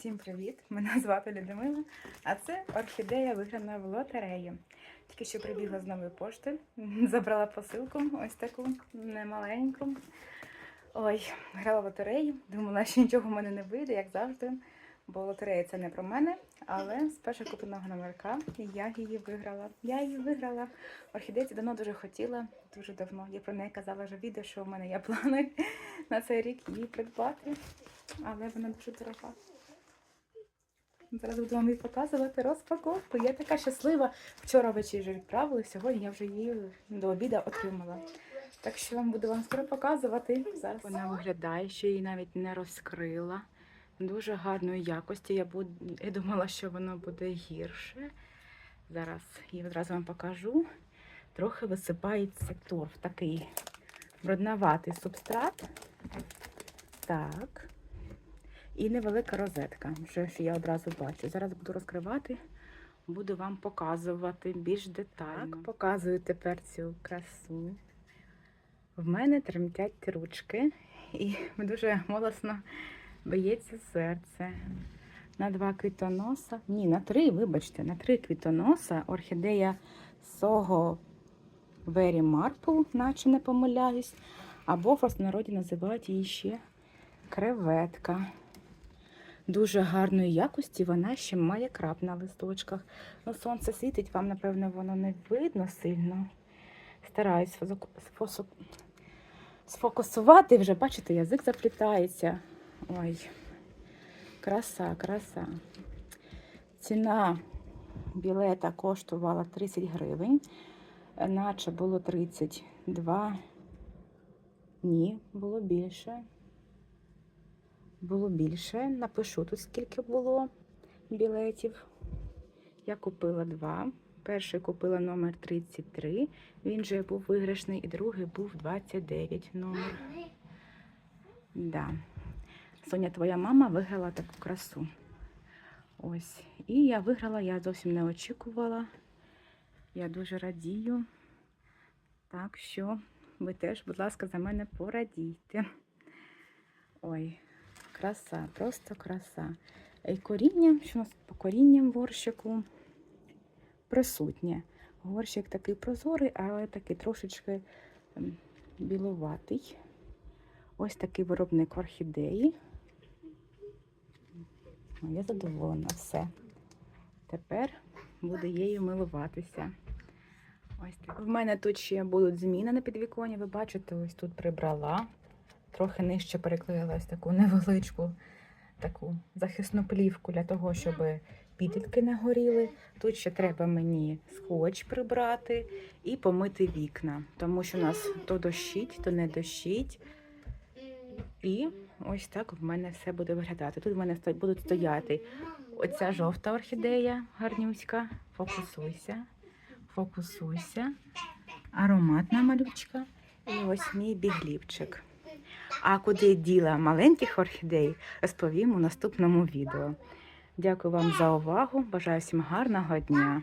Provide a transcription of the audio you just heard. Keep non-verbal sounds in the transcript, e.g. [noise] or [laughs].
Всім привіт! Мене звати Людмила, а це орхідея виграна в лотереї. Тільки що прибігла з нової пошти, [laughs] забрала посилку, ось таку немаленьку. Ой, грала в лотереї, думала, що нічого в мене не вийде, як завжди. Бо лотерея це не про мене, але з першого купленого номерка я її виграла. Я її виграла. Орхідейці давно дуже хотіла, дуже давно. Я про неї казала вже відео, що в мене є плани [laughs] на цей рік її придбати, але вона дуже дорога. Зараз буду вам її показувати розпаковку. Я така щаслива. Вчора ввечері вже відправили, сьогодні я вже її до обіду отримала. Так що вам буду вам скоро показувати. Зараз вона виглядає, що її навіть не розкрила. Дуже гарної якості. Я, буд... я думала, що воно буде гірше. Зараз її одразу вам покажу. Трохи висипається торф, такий брудноватий субстрат. Так. І невелика розетка, що я одразу бачу. Зараз буду розкривати, буду вам показувати більш детально. Так, показую тепер цю красу. В мене тремтять ручки і [laughs] дуже голосно б'ється серце. На два квітоноса, ні, на три, вибачте, на три квітоноса орхідея Сого Very Marple, наче не помиляюсь, або в простонародді називають її ще креветка. Дуже гарної якості, вона ще має крап на листочках. Ну, сонце світить, вам, напевно, воно не видно сильно. Стараюсь сфокусувати вже, бачите, язик заплітається. Ой, краса, краса. Ціна білета коштувала 30 гривень, наче було 32. Ні, було більше. Було більше. Напишу тут, скільки було білетів. Я купила два. Перший купила номер 33, він же був виграшний, і другий був 29 номер. Да. Соня, твоя мама виграла таку красу. Ось. І я виграла, я зовсім не очікувала. Я дуже радію. Так що ви теж, будь ласка, за мене порадійте. Ой, краса, просто краса. І коріння, що у нас по корінням горщику присутнє. Горщик такий прозорий, але такий трошечки білуватий. Ось такий виробник орхідеї. Я задоволена все. Тепер буду її милуватися. Ось так. В мене тут ще будуть зміни на підвіконі. Ви бачите, ось тут прибрала. Трохи нижче переклеїла ось таку невеличку таку захисну плівку для того, щоб підлітки не горіли. Тут ще треба мені скотч прибрати і помити вікна, тому що у нас то дощить, то не дощить. І ось так в мене все буде виглядати. Тут в мене будуть стояти оця жовта орхідея гарнюська. Фокусуйся, фокусуйся. Ароматна малючка. І ось мій біглівчик. А куди діла маленьких орхідей, розповім у наступному відео. Дякую вам за увагу. Бажаю всім гарного дня.